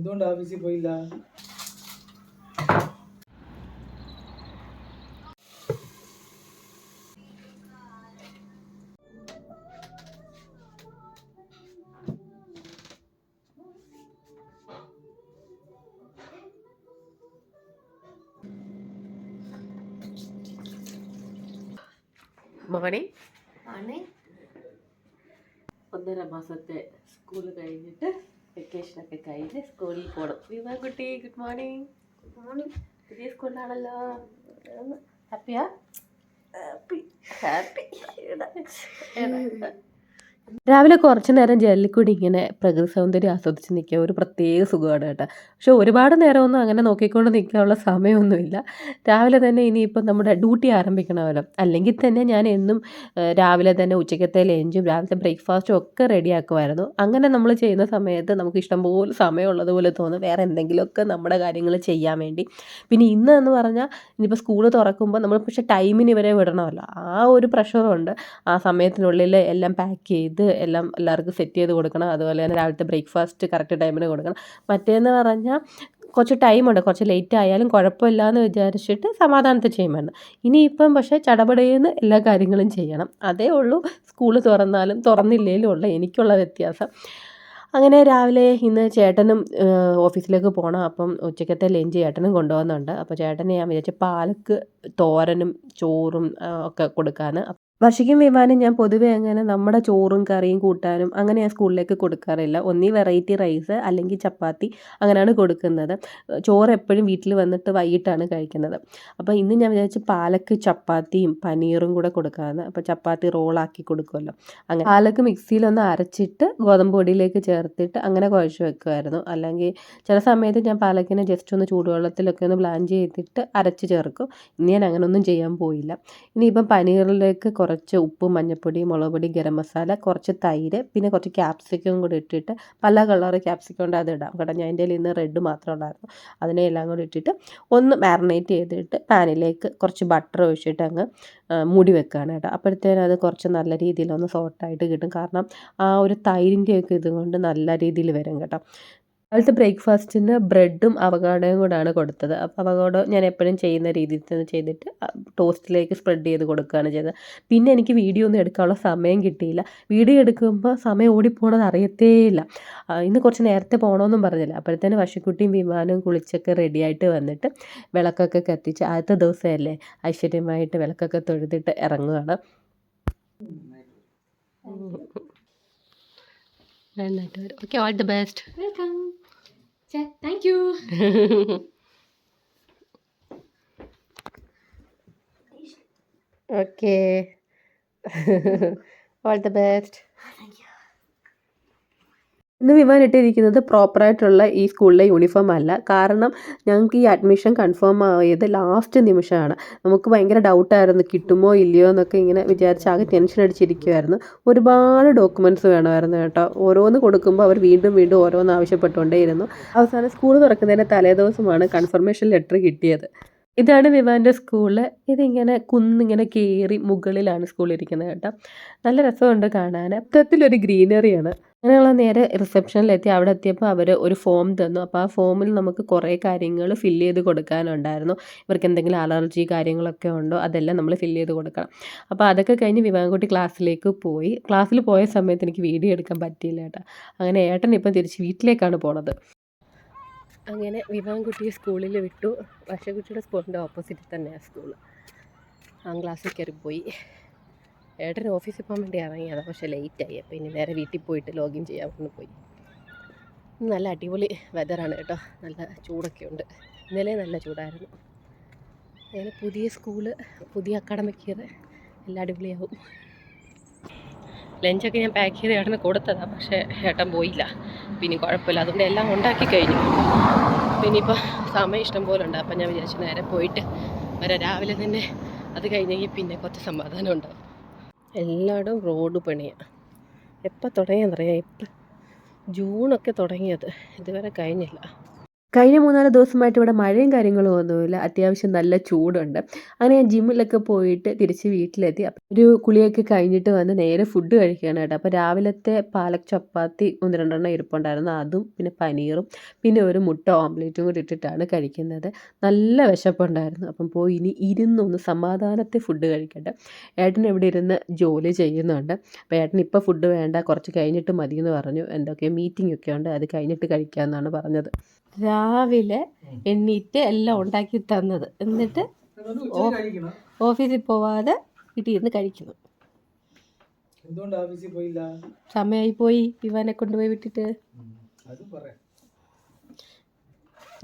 എന്തുകൊണ്ട് ഓഫീസിൽ പോയില്ല? മോനെ ആണ് ഒന്നര മാസത്തെ സ്കൂൾ കഴിഞ്ഞിട്ട് വെക്കേഷനൊക്കെ കഴിഞ്ഞ് സ്കൂളിൽ പോകണം വിവാൻകുട്ടി ഗുഡ് മോർണിംഗ് ഗുഡ് മോർണിംഗ് പുതിയ സ്കൂളിലാണല്ലോ ഹാപ്പിയാ ഹാപ്പി രാവിലെ കുറച്ച് നേരം ജെല്ലിക്കൂടി കൂടി ഇങ്ങനെ പ്രകൃതി സൗന്ദര്യം ആസ്വദിച്ച് നിൽക്കുക ഒരു പ്രത്യേക സുഖമാണ് കേട്ടോ. പക്ഷെ ഒരുപാട് നേരമൊന്നും അങ്ങനെ നോക്കിക്കൊണ്ട് നിൽക്കാനുള്ള സമയമൊന്നുമില്ല. രാവിലെ തന്നെ ഇനിയിപ്പം നമ്മുടെ ഡ്യൂട്ടി ആരംഭിക്കണമല്ലോ. അല്ലെങ്കിൽ തന്നെ ഞാൻ എന്നും രാവിലെ തന്നെ ഉച്ചക്കത്തെ ലഞ്ചും രാവിലത്തെ ബ്രേക്ക്ഫാസ്റ്റും ഒക്കെ റെഡിയാക്കുമായിരുന്നു. അങ്ങനെ നമ്മൾ ചെയ്യുന്ന സമയത്ത് നമുക്ക് ഇഷ്ടംപോലെ സമയമുള്ളതുപോലെ തോന്നും. വേറെ എന്തെങ്കിലുമൊക്കെ നമ്മുടെ കാര്യങ്ങൾ ചെയ്യാൻ വേണ്ടി. പിന്നെ ഇന്ന് എന്ന് പറഞ്ഞാൽ ഇനിയിപ്പോൾ സ്കൂൾ തുറക്കുമ്പോൾ നമ്മൾ പക്ഷേ ടൈമിന് ഇവരെ വിടണമല്ലോ. ആ ഒരു പ്രഷറുണ്ട്. ആ സമയത്തിനുള്ളിൽ എല്ലാം പാക്ക് ചെയ്ത് എല്ലാം എല്ലാവർക്കും സെറ്റ് ചെയ്ത് കൊടുക്കണം. അതുപോലെ തന്നെ രാവിലത്തെ ബ്രേക്ക്ഫാസ്റ്റ് കറക്റ്റ് ടൈമിന് കൊടുക്കണം. മറ്റേന്ന് പറഞ്ഞാൽ കുറച്ച് ടൈമുണ്ട് കുറച്ച് ലേറ്റ് ആയാലും കുഴപ്പമില്ല എന്ന് വിചാരിച്ചിട്ട് സമാധാനത്തിൽ ചെയ്യുമ്പോൾ ഇനിയിപ്പം പക്ഷേ ചടപടയെന്ന് എല്ലാ കാര്യങ്ങളും ചെയ്യണം. അതേ ഉള്ളൂ. സ്കൂൾ തുറന്നാലും തുറന്നില്ലേലും ഉള്ള. എനിക്കുള്ള വ്യത്യാസം. അങ്ങനെ രാവിലെ ഇന്ന് ചേട്ടനും ഓഫീസിലേക്ക് പോകണം അപ്പം ഉച്ചക്കത്തെ ലഞ്ച് ചേട്ടനും കൊണ്ടുപോകുന്നുണ്ട് അപ്പോൾ ചേട്ടനെ ഞാൻ വിചാരിച്ചു പാലക്ക് തോരനും ചോറും ഒക്കെ കൊടുക്കാമെന്ന് വർഷയ്ക്കും വിമാനം ഞാൻ പൊതുവെ അങ്ങനെ നമ്മുടെ ചോറും കറിയും കൂട്ടാനും അങ്ങനെ ഞാൻ സ്കൂളിലേക്ക് കൊടുക്കാറില്ല. ഒന്നീ വെറൈറ്റി റൈസ് അല്ലെങ്കിൽ ചപ്പാത്തി അങ്ങനെയാണ് കൊടുക്കുന്നത്. ചോറ് എപ്പോഴും വീട്ടിൽ വന്നിട്ട് വൈകിട്ടാണ് കഴിക്കുന്നത്. അപ്പോൾ ഇന്ന് ഞാൻ വിചാരിച്ചു പാലക്ക് ചപ്പാത്തിയും പനീറും കൂടെ കൊടുക്കാമെന്ന്. അപ്പോൾ ചപ്പാത്തി റോളാക്കി കൊടുക്കുമല്ലോ. അങ്ങനെ പാലക്ക് മിക്സിയിലൊന്ന് അരച്ചിട്ട് ഗോതമ്പ് പൊടിയിലേക്ക് ചേർത്തിട്ട് അങ്ങനെ കുഴച്ച് വെക്കുമായിരുന്നു. അല്ലെങ്കിൽ ചില സമയത്ത് ഞാൻ പാലക്കിനെ ജസ്റ്റ് ഒന്ന് ചൂടുവെള്ളത്തിലൊക്കെ ഒന്ന് ബ്ലാൻഡ് ചെയ്തിട്ട് അരച്ച് ചേർക്കും. ഇന്ന് ഞാൻ അങ്ങനെയൊന്നും ചെയ്യാൻ പോയില്ല. ഇനിയിപ്പം പനീറിലേക്ക് കുറച്ച് ഉപ്പ് മഞ്ഞൾപ്പൊടി മുളക് പൊടി ഗരം മസാല കുറച്ച് തൈര് പിന്നെ കുറച്ച് ക്യാപ്സിക്കം കൂടി ഇട്ടിട്ട് പല കളർ ക്യാപ്സിക്കം ഉണ്ട് അത് ഇടാം. കേട്ടോ ഞാൻ എന്റെ ഇന്ന് റെഡ് മാത്രമേ ഉണ്ടായിരുന്നു അതിനെ എല്ലാം കൂടി ഇട്ടിട്ട് ഒന്ന് മാറിനേറ്റ് ചെയ്തിട്ട് പാനിലേക്ക് കുറച്ച് ബട്ടർ ഒഴിച്ചിട്ട് അങ്ങ് മൂടി വെക്കുകയാണ് കേട്ടോ. അപ്പോഴത്തേനും അത് കുറച്ച് നല്ല രീതിയിൽ ഒന്ന് സോട്ടായിട്ട് കിട്ടും. കാരണം ആ ഒരു തൈരിന്റെയൊക്കെ ഇതുകൊണ്ട് നല്ല രീതിയിൽ വരും കേട്ടോ. രാവിലത്തെ ബ്രേക്ക്ഫാസ്റ്റിന് ബ്രെഡും അവകാടയും കൂടാണ് കൊടുത്തത്. അപ്പോൾ അവഗാഡോ ഞാൻ എപ്പോഴും ചെയ്യുന്ന രീതിയിൽ തന്നെ ചെയ്തിട്ട് ടോസ്റ്റിലേക്ക് സ്പ്രെഡ് ചെയ്ത് കൊടുക്കുകയാണ് ചെയ്തത്. പിന്നെ എനിക്ക് വീഡിയോ ഒന്നും എടുക്കാനുള്ള സമയം കിട്ടിയില്ല. വീഡിയോ എടുക്കുമ്പോൾ സമയം ഓടിപ്പോണത് അറിയത്തേയില്ല ഇല്ല. ഇന്ന് കുറച്ച് നേരത്തെ പോകണമെന്നും പറഞ്ഞില്ല. അപ്പോഴത്തേന് വശക്കുട്ടിയും വിമാനവും കുളിച്ചൊക്കെ റെഡിയായിട്ട് വന്നിട്ട് വിളക്കൊക്കെ കത്തിച്ച് ആദ്യത്തെ ദിവസമല്ലേ ഐശ്വര്യമായിട്ട് വിളക്കൊക്കെ തൊഴുതിട്ട് ഇറങ്ങുകയാണ് okay all the best welcome thank you okay all the best ഇന്ന് വിമാൻ ഇട്ടിരിക്കുന്നത് പ്രോപ്പറായിട്ടുള്ള ഈ സ്കൂളിലെ യൂണിഫോം അല്ല. കാരണം ഞങ്ങൾക്ക് ഈ അഡ്മിഷൻ കൺഫേം ആയത് ലാസ്റ്റ് നിമിഷമാണ്. നമുക്ക് ഭയങ്കര ഡൗട്ടായിരുന്നു കിട്ടുമോ ഇല്ലയോ എന്നൊക്കെ ഇങ്ങനെ വിചാരിച്ച് ആകെ ടെൻഷൻ അടിച്ചിരിക്കുമായിരുന്നു ഒരുപാട് ഡോക്യുമെന്റ്സ് വേണമായിരുന്നു കേട്ടോ. ഓരോന്ന് കൊടുക്കുമ്പോൾ അവർ വീണ്ടും വീണ്ടും ഓരോന്ന് ആവശ്യപ്പെട്ടുകൊണ്ടേയിരുന്നു. അവസാനം സ്കൂൾ തുറക്കുന്നതിന്റെ തലേദിവസമാണ് കൺഫർമേഷൻ ലെറ്റർ കിട്ടിയത്. ഇതാണ് വിവാന്റെ സ്കൂൾ ഇതിങ്ങനെ കുന്നിങ്ങനെ കയറി മുകളിലാണ് സ്കൂൾ ഇരിക്കുന്നത് കേട്ടോ. നല്ല രസമുണ്ട് കാണാൻ മൊത്തത്തിലൊരു ഗ്രീനറിയാണ് അങ്ങനെയുള്ള നേരെ റിസപ്ഷനിലെത്തി അവിടെ എത്തിയപ്പോൾ അവർ ഒരു ഫോം തന്നു. അപ്പോൾ ആ ഫോമിൽ നമുക്ക് കുറേ കാര്യങ്ങൾ ഫില്ല് ചെയ്ത് കൊടുക്കാനുണ്ടായിരുന്നു. ഇവർക്ക് എന്തെങ്കിലും അലർജി കാര്യങ്ങളൊക്കെ ഉണ്ടോ അതെല്ലാം നമ്മൾ ഫില്ല് ചെയ്ത് കൊടുക്കണം. അപ്പോൾ അതൊക്കെ കഴിഞ്ഞ് വിവാൻകുട്ടി ക്ലാസ്സിലേക്ക് പോയി. ക്ലാസ്സിൽ പോയ സമയത്ത് എനിക്ക് വീഡിയോ എടുക്കാൻ പറ്റിയില്ല കേട്ടോ. അങ്ങനെ ഏട്ടൻ ഇപ്പം തിരിച്ച് വീട്ടിലേക്കാണ് പോണത്. അങ്ങനെ വിവാൻകുട്ടിയെ സ്കൂളിൽ വിട്ടു. വർഷക്കുട്ടിയുടെ സ്കൂളിന്റെ ഓപ്പോസിറ്റിൽ തന്നെയാണ് സ്കൂൾ ആ ക്ലാസ്സിൽ കയറി പോയി. ഏട്ടൻ ഓഫീസിൽ പോകാൻ വേണ്ടി ഇറങ്ങിയതാണ് പക്ഷേ ലേറ്റായി അപ്പോൾ ഇനി നേരെ വീട്ടിൽ പോയിട്ട് ലോഗിൻ ചെയ്യാൻ കൊണ്ട് പോയി. നല്ല അടിപൊളി വെതറാണ് കേട്ടോ. നല്ല ചൂടൊക്കെ ഉണ്ട്. ഇന്നലെ നല്ല ചൂടായിരുന്നു. അങ്ങനെ പുതിയ സ്കൂൾ പുതിയ അക്കാഡമിക് ഇയർ എല്ലാം അടിപൊളിയാവും. ലഞ്ചൊക്കെ ഞാൻ പാക്ക് ചെയ്ത് ഏട്ടന് കൊടുത്തതാണ് പക്ഷേ ഏട്ടൻ പോയില്ല. പിന്നെ കുഴപ്പമില്ല. അതുകൊണ്ട് എല്ലാം ഉണ്ടാക്കി കഴിഞ്ഞു. പിന്നെ ഇപ്പോൾ സമയം ഇഷ്ടം പോലെ ഉണ്ട്. അപ്പം ഞാൻ വിചാരിച്ചു നേരെ പോയിട്ട് വരാം. രാവിലെ തന്നെ അത് കഴിഞ്ഞെങ്കിൽ പിന്നെ കുറച്ച് സമാധാനം ഉണ്ടാവും. എല്ലായിടും റോഡ് പണിയാണ് എപ്പോൾ തുടങ്ങിയെന്നറിയാം? ഇപ്പം ജൂണൊക്കെ തുടങ്ങിയത്. ഇതുവരെ കഴിഞ്ഞില്ല. കഴിഞ്ഞ മൂന്നാൽ ദിവസമായിട്ട് ഇവിടെ മഴയും കാര്യങ്ങളും ഒന്നുമില്ല. അത്യാവശ്യം നല്ല ചൂടുണ്ട്. അങ്ങനെ ഞാൻ ജിമ്മിലൊക്കെ പോയിട്ട് തിരിച്ച് വീട്ടിലെത്തി. ഒരു കുളിയൊക്കെ കഴിഞ്ഞിട്ട് വന്ന് നേരെ ഫുഡ് കഴിക്കുകയാണ് കേട്ടോ. അപ്പോൾ രാവിലത്തെ പാലക് ചപ്പാത്തി ഒന്ന് രണ്ടെണ്ണം ഇരിപ്പുണ്ടായിരുന്നു. അതും പിന്നെ പനീറും. പിന്നെ ഒരു മുട്ട ഓംലേറ്റും കൂടി ഇട്ടിട്ടാണ് കഴിക്കുന്നത്. നല്ല വിശപ്പുണ്ടായിരുന്നു. അപ്പം പോയി ഇനി ഇരുന്നൊന്ന് സമാധാനത്തെ ഫുഡ് കഴിക്കട്ടെ. ഏട്ടൻ ഇവിടെ ഇരുന്ന് ജോലി ചെയ്യുന്നുണ്ട്. അപ്പോൾ ഏട്ടൻ ഇപ്പോൾ ഫുഡ് വേണ്ട. കുറച്ച് കഴിഞ്ഞിട്ട് മതി എന്ന് പറഞ്ഞു. എന്തൊക്കെ മീറ്റിംഗ് ഒക്കെ ഉണ്ട്. അത് കഴിഞ്ഞിട്ട് കഴിക്കാമെന്നാണ് പറഞ്ഞത്. രാവിലെ എണ്ണീറ്റ് എല്ലാം ഉണ്ടാക്കി തന്നത്. എന്നിട്ട് ഉച്ചയ്ക്ക് കഴിക്കണം. ഓഫീസിൽ പോവാതെ വീട്ടിൽ ഇരുന്ന് കഴിക്കുന്നു. എന്തുകൊണ്ട് ഓഫീസിൽ പോയില്ല? സമയമായി പോയി. ഇവാനെ കൊണ്ടുപോയി വിട്ടിട്ട്.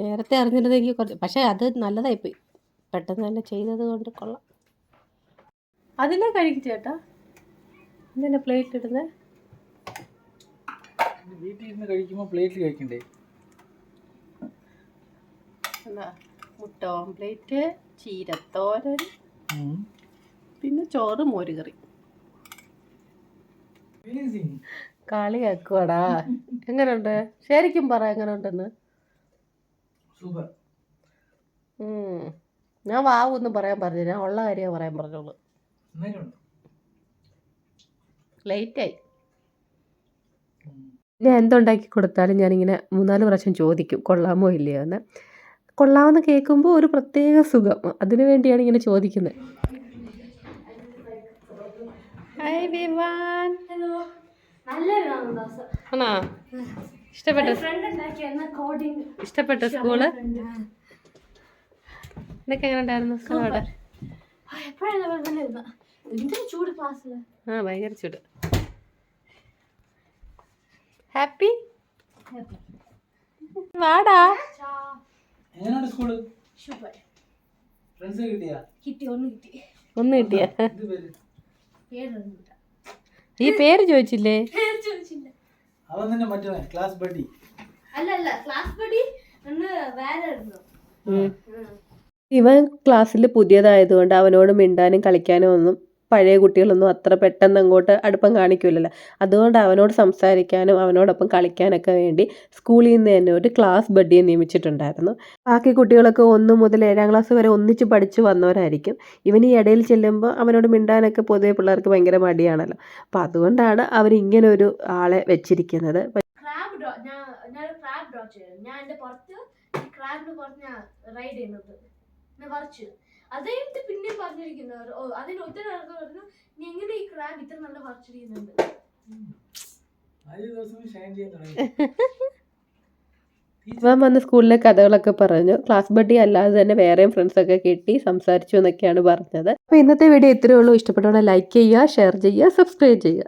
നേരത്തെ അറിഞ്ഞിരുന്നെങ്കിൽ കുറച്ച് പക്ഷേ അത് നല്ലതായി പോയി പെട്ടെന്ന് തന്നെ ചെയ്തത് കൊണ്ട് കൊള്ളാം. അതിനെ കഴിക്കും ചേട്ടാ. എന്തിനാ പ്ലേറ്റ് ഇടുന്നത് വീട്ടിൽ ഇരുന്ന് കഴിക്കുമ്പോൾ പ്ലേറ്റിൽ കഴിക്കണ്ടേ? എന്നാ മുട്ട ഓംപ്ലേറ്റ് ചീരത്തോരൻ പിന്നെ ചോറ് മോരുകറി. കളിയാക്കുവാടാ എങ്ങനെയുണ്ട് ശരിക്കും പറ എങ്ങനെയുണ്ടെന്ന്. ഞാൻ വാവൊന്നും പറയാൻ പറഞ്ഞു. ഞാൻ ഉള്ള കാര്യമേ പറയാൻ പറഞ്ഞോളൂ. ലേറ്റ് ലേറ്റായി ഞാൻ എന്തുണ്ടാക്കി കൊടുത്താലും ഞാനിങ്ങനെ മൂന്നാൽ പ്രാവശ്യം ചോദിക്കും. കൊള്ളാമോ ഇല്ലയോ എന്ന്. കൊള്ളാമെന്ന് കേൾക്കുമ്പോൾ ഒരു പ്രത്യേക സുഖം. അതിനു വേണ്ടിയാണ് ഇങ്ങനെ ചോദിക്കുന്നത്. ആണോ? ഇഷ്ടപ്പെട്ട സ്കൂൾ എന്നൊക്കെ എങ്ങനെ ഉണ്ടായിരുന്നു? സ്കൂൾ അവിടെ? ആ ഭയങ്കര ചൂട്. ഹാപ്പി വാടാ. എങ്ങനെയുണ്ട് സ്കൂൾ സൂപ്പർ ഫ്രണ്ട്സ് കിട്ടിയാ? കിട്ടി ഒന്ന് കിട്ടി. ഒന്ന് കിട്ടിയ? പേര്? ഈ പേര് ചോദിച്ചില്ലേ? പേര് ചോദിച്ചില്ല. അവൻ തന്നെ മറ്റവൻ ക്ലാസ് ബഡി അല്ല അല്ല ക്ലാസ് ബഡി ഒന്ന് വേറെ ആയിരുന്നു ഇവൻ ക്ലാസ്സിൽ പുതിയതായതുകൊണ്ട് അവനോട് മിണ്ടാനും കളിക്കാനും ഒന്നും പഴയ കുട്ടികളൊന്നും അത്ര പെട്ടെന്ന് അങ്ങോട്ട് അടുപ്പം കാണിക്കില്ലല്ലോ അതുകൊണ്ട് അവനോട് സംസാരിക്കാനും അവനോടൊപ്പം കളിക്കാനൊക്കെ വേണ്ടി സ്കൂളിൽ നിന്ന് തന്നെ ഒരു ക്ലാസ് ബഡ്ഡിയെ നിയമിച്ചിട്ടുണ്ടായിരുന്നു. ബാക്കി കുട്ടികളൊക്കെ ഒന്ന് മുതൽ ഏഴാം ക്ലാസ് വരെ ഒന്നിച്ച് പഠിച്ചു വന്നവരായിരിക്കും. ഇവൻ ഈ ഇടയിൽ ചെല്ലുമ്പോൾ അവനോട് മിണ്ടാനൊക്കെ പൊതുവെ പിള്ളേർക്ക് ഭയങ്കര മടിയാണല്ലോ. അപ്പോൾ അതുകൊണ്ടാണ് അവർ ഇങ്ങനെ ഒരു ആളെ വെച്ചിരിക്കുന്നത്. ഞാൻ ഞാൻ ക്രാബ് ഡ്രോ ഞാൻ എന്റെ പുറത്ത് ക്രാബിന് പുറത്ത് ഞാൻ റൈഡ് ചെയ്യുന്നത്. വരച്ചു അത് പിന്നെ പിന്നെയും പറഞ്ഞിരിക്കുന്നവർ ഓ അതിന് ഒത്തിരി ആൾക്കാർ പറഞ്ഞു നീ എങ്ങനെ ഈ ക്രാബ് ഇത്ര നല്ല തുടങ്ങി. ഇവൻ വന്ന് സ്കൂളിലെ കഥകളൊക്കെ പറഞ്ഞു. ക്ലാസ് ബഡ്ഡി അല്ലാതെ തന്നെ വേറെയും ഫ്രണ്ട്സൊക്കെ കിട്ടി സംസാരിച്ചു എന്നൊക്കെയാണ് പറഞ്ഞത്. അപ്പോൾ ഇന്നത്തെ വീഡിയോ ഇത്രയേ ഉള്ളൂ. ഇഷ്ടപ്പെട്ടവരെ ലൈക്ക് ചെയ്യുക ഷെയർ ചെയ്യുക സബ്സ്ക്രൈബ് ചെയ്യുക.